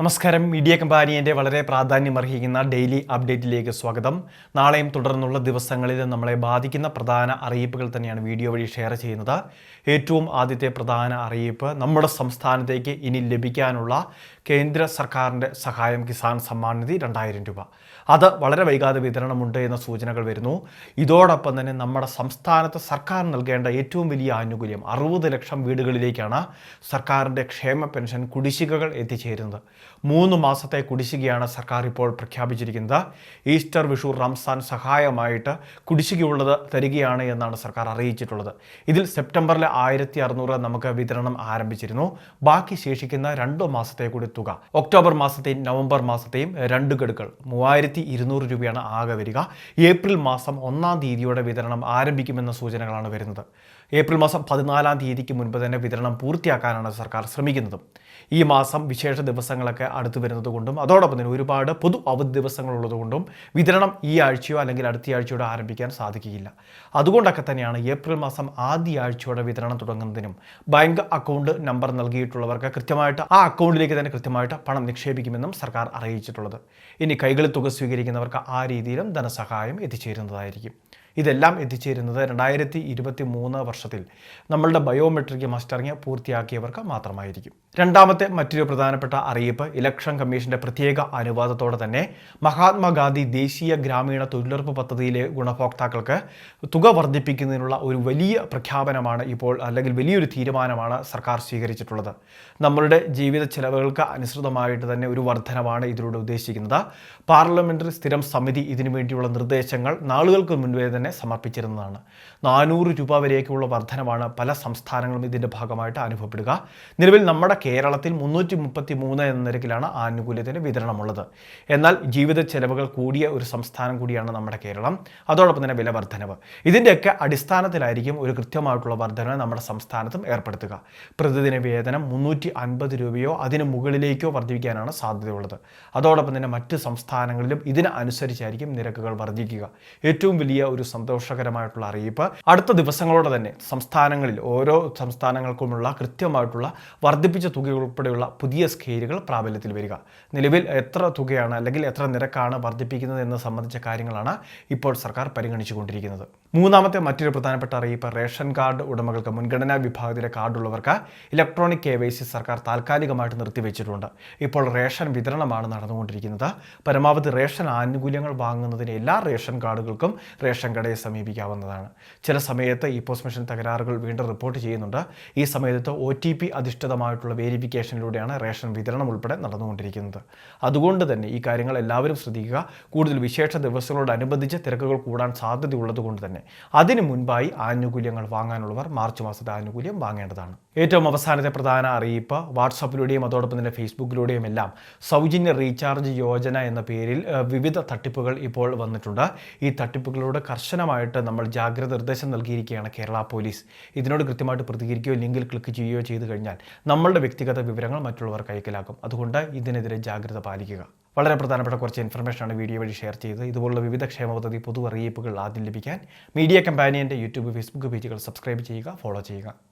നമസ്കാരം. മീഡിയ കമ്പാനിയന്റെ വളരെ പ്രാധാന്യം അർഹിക്കുന്ന ഡെയിലി അപ്ഡേറ്റിലേക്ക് സ്വാഗതം. നാളെയും തുടർന്നുള്ള ദിവസങ്ങളിൽ നമ്മളെ ബാധിക്കുന്ന പ്രധാന അറിയിപ്പുകൾ തന്നെയാണ് വീഡിയോ വഴി ഷെയർ ചെയ്യുന്നത്. ഏറ്റവും ആദ്യത്തെ പ്രധാന അറിയിപ്പ് നമ്മുടെ സംസ്ഥാനത്തേക്ക് ഇനി ലഭിക്കാനുള്ള കേന്ദ്ര സർക്കാരിന്റെ സഹായം കിസാൻ സമ്മാൻ നിധി രണ്ടായിരം രൂപ. അത് വളരെ വൈകാതെ വിതരണമുണ്ട് എന്ന സൂചനകൾ വരുന്നു. ഇതോടൊപ്പം തന്നെ നമ്മുടെ സംസ്ഥാനത്ത് സർക്കാർ നൽകേണ്ട ഏറ്റവും വലിയ ആനുകൂല്യം അറുപത് ലക്ഷം വീടുകളിലേക്കാണ് സർക്കാരിന്റെ ക്ഷേമ പെൻഷൻ കുടിശ്ശികകൾ എത്തിച്ചേരുന്നത്. മൂന്ന് മാസത്തെ കുടിശ്ശികയാണ് സർക്കാർ ഇപ്പോൾ പ്രഖ്യാപിച്ചിരിക്കുന്നത്. ഈസ്റ്റർ വിഷു റംസാൻ സഹായമായിട്ട് കുടിശ്ശികയുള്ളത് തരികയാണ് എന്നാണ് സർക്കാർ അറിയിച്ചിട്ടുള്ളത്. ഇതിൽ സെപ്റ്റംബറിലെ ആയിരത്തി അറുന്നൂറ് നമുക്ക് വിതരണം ആരംഭിച്ചിരുന്നു. ബാക്കി ശേഷിക്കുന്ന രണ്ടു മാസത്തെ കൂടി തുക. ഒക്ടോബർ മാസത്തെയും നവംബർ മാസത്തെയും രണ്ട് ഗഡുക്കൾ മൂവായിരത്തി ഇരുന്നൂറ് രൂപയാണ് ആകെ വരിക. ഏപ്രിൽ മാസം ഒന്നാം തീയതിയോടെ വിതരണം ആരംഭിക്കുമെന്ന സൂചനകളാണ് വരുന്നത്. ഏപ്രിൽ മാസം പതിനാലാം തീയതിക്ക് മുൻപ് തന്നെ വിതരണം പൂർത്തിയാക്കാനാണ് സർക്കാർ ശ്രമിക്കുന്നത്. ഈ മാസം വിശേഷ ദിവസങ്ങളൊക്കെ അടുത്തു വരുന്നത് കൊണ്ടും അതോടൊപ്പം തന്നെ ഒരുപാട് പൊതു അവധി ദിവസങ്ങളുള്ളതുകൊണ്ടും വിതരണം ഈ ആഴ്ചയോ അല്ലെങ്കിൽ അടുത്ത ആഴ്ചയോടെ ആരംഭിക്കാൻ സാധിക്കുകയില്ല. അതുകൊണ്ടൊക്കെ തന്നെയാണ് ഏപ്രിൽ മാസം ആദ്യ ആഴ്ചയോടെ വിതരണം തുടങ്ങുന്നതിനും ബാങ്ക് അക്കൗണ്ട് നമ്പർ നൽകിയിട്ടുള്ളവർക്ക് കൃത്യമായിട്ട് ആ അക്കൗണ്ടിലേക്ക് തന്നെ കൃത്യമായിട്ട് പണം നിക്ഷേപിക്കുമെന്നും സർക്കാർ അറിയിച്ചിട്ടുള്ളത്. ഇനി കൈകളിൽ തുക സ്വീകരിക്കുന്നവർക്ക് ആ രീതിയിലും ധനസഹായം എത്തിച്ചേരുന്നതായിരിക്കും. ഇതെല്ലാം എത്തിച്ചേരുന്നത് രണ്ടായിരത്തി ഇരുപത്തി മൂന്ന് വർഷത്തിൽ. നമ്മളുടെ ബയോമെട്രിക് മസ്റ്ററിങ് പൂർത്തിയാക്കിയവർക്ക് മാത്രമായിരിക്കും. രണ്ടാമത്തെ മറ്റൊരു പ്രധാനപ്പെട്ട അറിയിപ്പ് ഇലക്ഷൻ കമ്മീഷന്റെ പ്രത്യേക അനുവാദത്തോടെ തന്നെ മഹാത്മാഗാന്ധി ദേശീയ ഗ്രാമീണ തൊഴിലുറപ്പ് പദ്ധതിയിലെ ഗുണഭോക്താക്കൾക്ക് തുക വർദ്ധിപ്പിക്കുന്നതിനുള്ള ഒരു വലിയ പ്രഖ്യാപനമാണ് ഇപ്പോൾ അല്ലെങ്കിൽ വലിയൊരു തീരുമാനമാണ് സർക്കാർ സ്വീകരിച്ചിട്ടുള്ളത്. നമ്മളുടെ ജീവിത ചെലവുകൾക്ക് അനുസൃതമായിട്ട് തന്നെ ഒരു വർധനമാണ് ഇതിലൂടെ ഉദ്ദേശിക്കുന്നത്. പാർലമെന്ററി സ്ഥിരം സമിതി ഇതിനു വേണ്ടിയുള്ള നിർദ്ദേശങ്ങൾ നാളുകൾക്ക് മുൻപേ തന്നെ സമർപ്പിച്ചിരുന്നതാണ്. നാനൂറ് രൂപ വരെയൊക്കെയുള്ള വർധനമാണ് പല സംസ്ഥാനങ്ങളും ഇതിന്റെ ഭാഗമായിട്ട് അനുഭവപ്പെടുക. നിലവിൽ നമ്മുടെ കേരളത്തിൽ മുന്നൂറ്റി മുപ്പത്തി മൂന്ന് എന്ന നിരക്കിലാണ് ആനുകൂല്യത്തിന് വിതരണമുള്ളത്. എന്നാൽ ജീവിത ചെലവുകൾ കൂടിയ ഒരു സംസ്ഥാനം കൂടിയാണ് നമ്മുടെ കേരളം. അതോടൊപ്പം തന്നെ വില വർധനവ്. ഇതിന്റെയൊക്കെ അടിസ്ഥാനത്തിലായിരിക്കും ഒരു കൃത്യമായിട്ടുള്ള വർധന നമ്മുടെ സംസ്ഥാനത്തും ഏർപ്പെടുത്തുക. പ്രതിദിന വേതനം മുന്നൂറ്റി അൻപത് രൂപയോ അതിന് മുകളിലേക്കോ വർദ്ധിപ്പിക്കാനാണ് സാധ്യതയുള്ളത്. അതോടൊപ്പം തന്നെ മറ്റ് സംസ്ഥാനങ്ങളിലും ഇതിനനുസരിച്ചായിരിക്കും നിരക്കുകൾ വർദ്ധിക്കുക. ഏറ്റവും വലിയ ഒരു സന്തോഷകരമായിട്ടുള്ള അറിയിപ്പ്. അടുത്ത ദിവസങ്ങളോടെ തന്നെ സംസ്ഥാനങ്ങളിൽ ഓരോ സംസ്ഥാനങ്ങൾക്കുമുള്ള കൃത്യമായിട്ടുള്ള വർദ്ധിപ്പിച്ച തുക ഉൾപ്പെടെയുള്ള പുതിയ സ്കെയിലുകൾ പ്രാബല്യത്തിൽ വരിക. നിലവിൽ എത്ര തുകയാണ് അല്ലെങ്കിൽ എത്ര നിരക്കാണ് വർദ്ധിപ്പിക്കുന്നത് എന്ന് സംബന്ധിച്ച കാര്യങ്ങളാണ് ഇപ്പോൾ സർക്കാർ പരിഗണിച്ചുകൊണ്ടിരിക്കുന്നത്. മൂന്നാമത്തെ മറ്റൊരു പ്രധാനപ്പെട്ട അറിയിപ്പ് റേഷൻ കാർഡ് ഉടമകൾക്ക് മുൻഗണനാ വിഭാഗത്തിലെ കാർഡുള്ളവർക്ക് ഇലക്ട്രോണിക് കെ വൈ സി സർക്കാർ താൽക്കാലികമായിട്ട് നിർത്തിവെച്ചിട്ടുണ്ട്. ഇപ്പോൾ റേഷൻ വിതരണമാണ് നടന്നുകൊണ്ടിരിക്കുന്നത്. പരമാവധി റേഷൻ ആനുകൂല്യങ്ങൾ വാങ്ങുന്നതിന് എല്ലാ റേഷൻ കാർഡുകൾക്കും റേഷൻ കടയെ സമീപിക്കാവുന്നതാണ്. ചില സമയത്ത് ഈ പോസ്റ്റ് മെഷീൻ തകരാറുകൾ വീണ്ടും റിപ്പോർട്ട് ചെയ്യുന്നുണ്ട്. ഈ സമയത്ത് ഒ ടി പി അധിഷ്ഠിതമായിട്ടുള്ള വേരിഫിക്കേഷനിലൂടെയാണ് റേഷൻ വിതരണം ഉൾപ്പെടെ നടന്നുകൊണ്ടിരിക്കുന്നത്. അതുകൊണ്ട് തന്നെ ഈ കാര്യങ്ങൾ എല്ലാവരും ശ്രദ്ധിക്കുക. കൂടുതൽ വിശേഷ ദിവസങ്ങളോടനുബന്ധിച്ച് തിരക്കുകൾ കൂടാൻ സാധ്യതയുള്ളത് കൊണ്ട് തന്നെ. അതിനു മുൻപായി ആനുകൂല്യങ്ങൾ വാങ്ങാനുള്ളവർ മാർച്ച് മാസത്തെ ആനുകൂല്യം വാങ്ങേണ്ടതാണ്. ഏറ്റവും അവസാനത്തെ പ്രധാന അറിയിപ്പ്. വാട്സാപ്പിലൂടെയും അതോടൊപ്പം തന്നെ ഫേസ്ബുക്കിലൂടെയും എല്ലാം സൗജന്യ റീചാർജ് യോജന എന്ന പേരിൽ വിവിധ തട്ടിപ്പുകൾ ഇപ്പോൾ വന്നിട്ടുണ്ട്. ഈ തട്ടിപ്പുകളോട് കർശനമായിട്ട് നമ്മൾ ജാഗ്രത നിർദ്ദേശം നൽകിയിരിക്കുകയാണ് കേരള പോലീസ്. ഇതിനോട് കൃത്യമായിട്ട് പ്രതികരിക്കുകയോ ലിങ്കിൽ ക്ലിക്ക് ചെയ്യുകയോ ചെയ്തു കഴിഞ്ഞാൽ നമ്മളുടെ വ്യക്തിഗത വിവരങ്ങൾ മറ്റുള്ളവർ കൈക്കലാക്കും. അതുകൊണ്ട് ഇതിനെതിരെ ജാഗ്രത പാലിക്കുക. വളരെ പ്രധാനപ്പെട്ട കുറച്ച് ഇൻഫർമേഷനാണ് വീഡിയോ വഴി ഷെയർ ചെയ്തത്. ഇതുപോലുള്ള വിവിധ ക്ഷേമ പദ്ധതി പൊതു അറിയിപ്പുകൾ ആദ്യം ലഭിക്കാൻ മീഡിയ കമ്പാനിയന്റെ യൂട്യൂബ് ഫേസ്ബുക്ക് പേജുകൾ സബ്സ്ക്രൈബ് ചെയ്യുക ഫോളോ ചെയ്യുക.